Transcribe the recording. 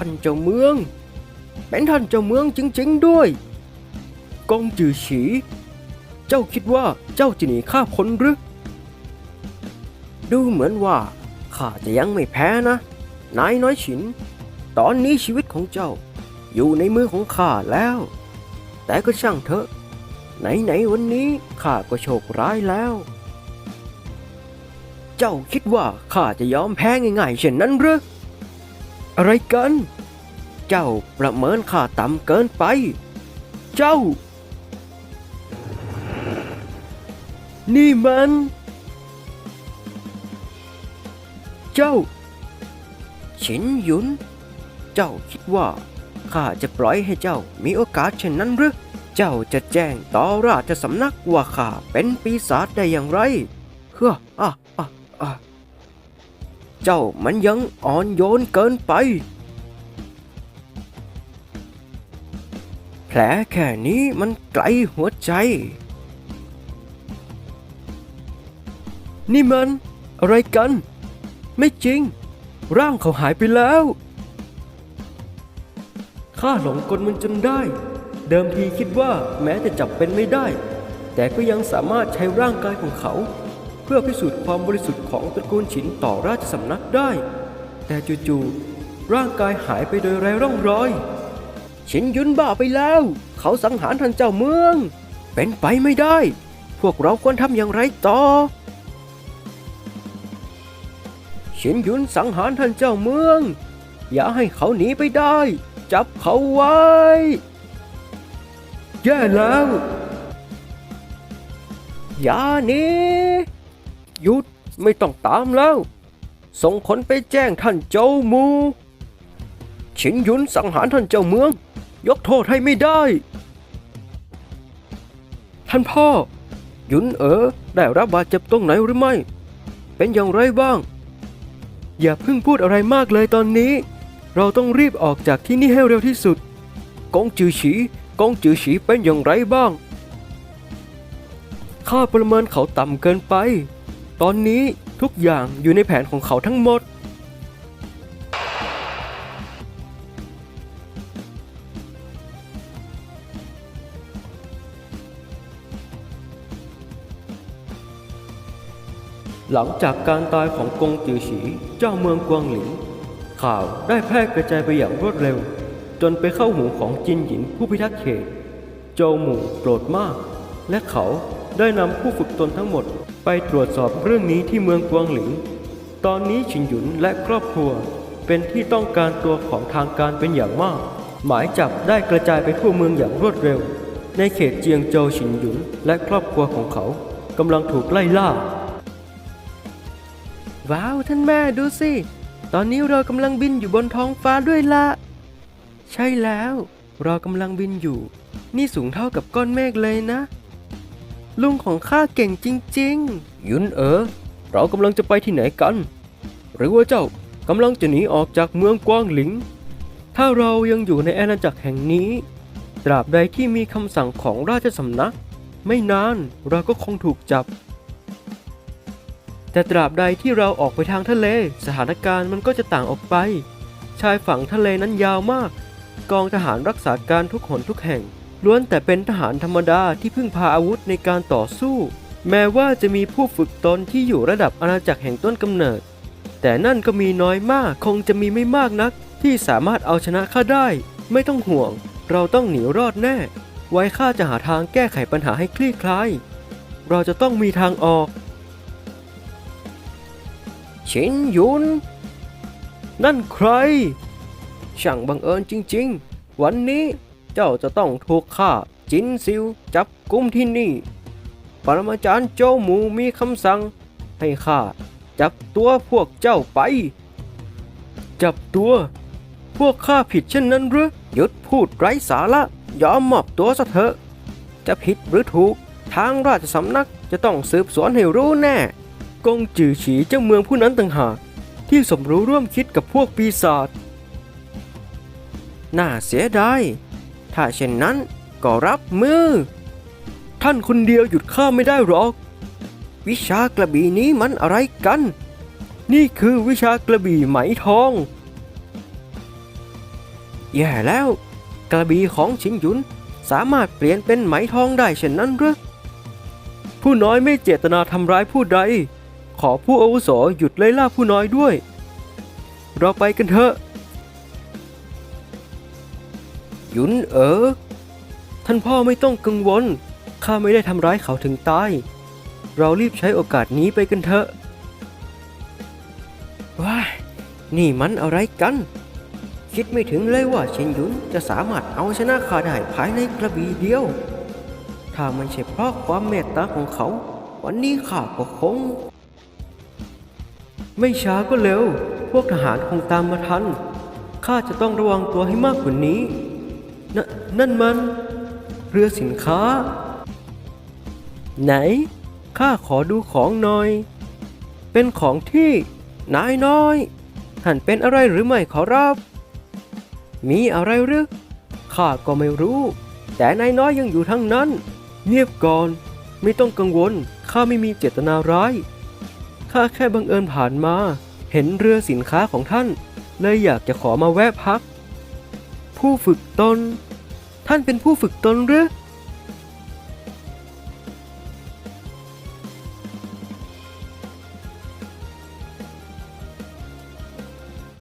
ท่านเจ้าเมือง เป็นท่านเจ้าเมืองจริง ๆ ด้วย กงจือฉี เจ้าคิดว่าเจ้าจะหนีข้าพ้นหรือ ดูเหมือนว่าข้าจะยังไม่แพ้นะ นายน้อยฉิน ตอนนี้ชีวิตของเจ้าอยู่ในมือของข้าแล้ว แต่ก็ช่างเถอะ ไหนๆวันนี้ข้าก็โชคร้ายแล้ว เจ้าคิดว่าข้าจะยอมแพ้ง่ายๆเช่นนั้นหรือ อะไรกัน เจ้าประเมินข้าต่ำเกินไป เจ้า นี่มัน เจ้า ฉินหยุน เจ้าคิดว่าข้าจะปล่อยให้เจ้ามีโอกาสเช่นนั้นหรือ เจ้าจะแจ้งต่อราชสำนักว่าข้าเป็นปีศาจได้อย่างไร เฮ้ออะอะอะ เจ้ามันยังอ่อนโยนเกินไป แผลแค่นี้มันไกลหัวใจ นี่มันอะไรกัน ไม่จริง ร่างเขาหายไปแล้ว ข้าหลงกลมันจนได้ เดิมทีคิดว่าแม้จะจับเป็นไม่ได้ แต่ก็ยังสามารถใช้ร่างกายของเขา พื่อพิสูจน์ความบริสุทธิ์ของตระกูลฉินต่อราชสำนักได้ แต่จู่ๆร่างกายหายไปโดยไร้ร่องรอย ฉินยุนบ้าไปแล้ว เขาสังหารท่านเจ้าเมือง เป็นไปไม่ได้ พวกเราควรทำอย่างไรต่อ ฉินยุนสังหารท่านเจ้าเมือง อย่าให้เขาหนีไปได้ จับเขาไว้ แย่แล้วอย่าหนี หยุดไม่ต้องตามแล้ว ส่งคนไปแจ้งท่านเจ้ามู ฉินยุนสังหารท่านเจ้าเมือง ยกโทษให้ไม่ได้ ท่านพ่อ ยุนเอ๋อได้รับบาดเจ็บตรงไหนหรือไม่ เป็นอย่างไรบ้าง อย่าเพิ่งพูดอะไรมากเลยตอนนี้ เราต้องรีบออกจากที่นี่ให้เร็วที่สุด กงจือฉีกงจือฉีเป็นอย่างไรบ้าง ข้าประเมินเขาต่ำเกินไป ตอนนี้ทุกอย่างอยู่ในแผนของเขาทั้งหมด หลังจากการตายของกงจือฉีเจ้าเมืองกวางหลิง ข่าวได้แพร่กระจายไปอย่างรวดเร็ว จนไปเข้าหูของจินหยินผู้พิทักษ์เขต โจหมู่โกรธมาก และเขาได้นำผู้ฝึกตนทั้งหมด ไปตรวจสอบเรื่องนี้ที่เมืองกวางหลิง ตอนนี้ชินหยุนและครอบครัวเป็นที่ต้องการตัวของทางการเป็นอย่างมาก หมายจับได้กระจายไปทั่วเมืองอย่างรวดเร็ว ในเขตเจียงโจวชินหยุนและครอบครัวของเขากำลังถูกไล่ล่า ว้าวท่านแม่ดูสิ ตอนนี้เรากำลังบินอยู่บนท้องฟ้าด้วยละ ใช่แล้ว เรากำลังบินอยู่ นี่สูงเท่ากับก้อนเมฆเลยนะ ลุงของข้าเก่งจริงๆ ยุนเอ๋อเรากำลังจะไปที่ไหนกัน หรือว่าเจ้ากำลังจะหนีออกจากเมืองกวางหลิง ถ้าเรายังอยู่ในอาณาจักรแห่งนี้ ตราบใดที่มีคำสั่งของราชสำนัก ไม่นานเราก็คงถูกจับ แต่ตราบใดที่เราออกไปทางทะเล สถานการณ์มันก็จะต่างออกไป ชายฝั่งทะเลนั้นยาวมาก กองทหารรักษาการทุกหนทุกแห่ง ล้วนแต่เป็นทหารธรรมดาที่พึ่งพาอาวุธในการต่อสู้ แม้ว่าจะมีผู้ฝึกตนที่อยู่ระดับอาณาจักรแห่งต้นกำเนิด แต่นั่นก็มีน้อยมากคงจะมีไม่มากนัก ที่สามารถเอาชนะข้าได้ ไม่ต้องห่วง เราต้องหนีรอดแน่ ไว้ข้าจะหาทางแก้ไขปัญหาให้คลี่คลาย เราจะต้องมีทางออก ชินหยุน นั่นใคร ช่างบังเอิญจริง ๆ วันนี้ เจ้าจะต้องถูกข้าจินซิวจับกุมที่นี่ ปรมาจารย์โจหมูมีคำสั่ง ให้ข้าจับตัวพวกเจ้าไป จับตัว พวกข้าผิดเช่นนั้นหรือหยุดพูดไร้สาระยอมมอบตัวซะเถอะ จะผิดหรือถูก ทางราชสำนักจะต้องสืบสวนให้รู้แน่ กงจือฉีเจ้าเมืองผู้นั้นต่างหากที่สมรู้ร่วมคิดกับพวกปีศาจน่าเสียดาย ถ้าเช่นนั้นก็รับมือ ท่านคนเดียวหยุดข้าไม่ได้หรอก วิชากระบี่นี้มันอะไรกัน นี่คือวิชากระบี่ไหมทอง แย่แล้ว กระบี่ของชินหยุนสามารถเปลี่ยนเป็นไหมทองได้เช่นนั้นหรือผู้น้อยไม่เจตนาทำร้ายผู้ใด ขอผู้อาวุโสหยุดไล่ล่าผู้น้อยด้วย เราไปกันเถอะ ยุนเอ๋อท่านพ่อไม่ต้องกังวล ข้าไม่ได้ทำร้ายเขาถึงตาย เรารีบใช้โอกาสนี้ไปกันเถอะ ว้าย นี่มันอะไรกัน คิดไม่ถึงเลยว่าเชนหยุนจะสามารถเอาชนะข้าได้ภายในกระบี่เดียว ถ้าไม่ใช่เพราะความเมตตาของเขา วันนี้ข้าก็คง ไม่ช้าก็เร็ว พวกทหารคงตามมาทัน ข้าจะต้องระวังตัวให้มากกว่านี้ นนั่นมัน เรือสินค้า ไหน ข้าขอดูของหน่อย เป็นของที่นายน้อยท่านเป็นอะไรหรือไม่ขอรับ มีอะไรหรือข้าก็ไม่รู้ แต่นายน้อยยังอยู่ทั้งนั้น เงียบก่อน ไม่ต้องกังวล ข้าไม่มีเจตนาร้าย ข้าแค่บังเอิญผ่านมา เห็นเรือสินค้าของท่าน เลยอยากจะขอมาแวะพัก ผู้ฝึกตน ท่านเป็นผู้ฝึกตนหรือ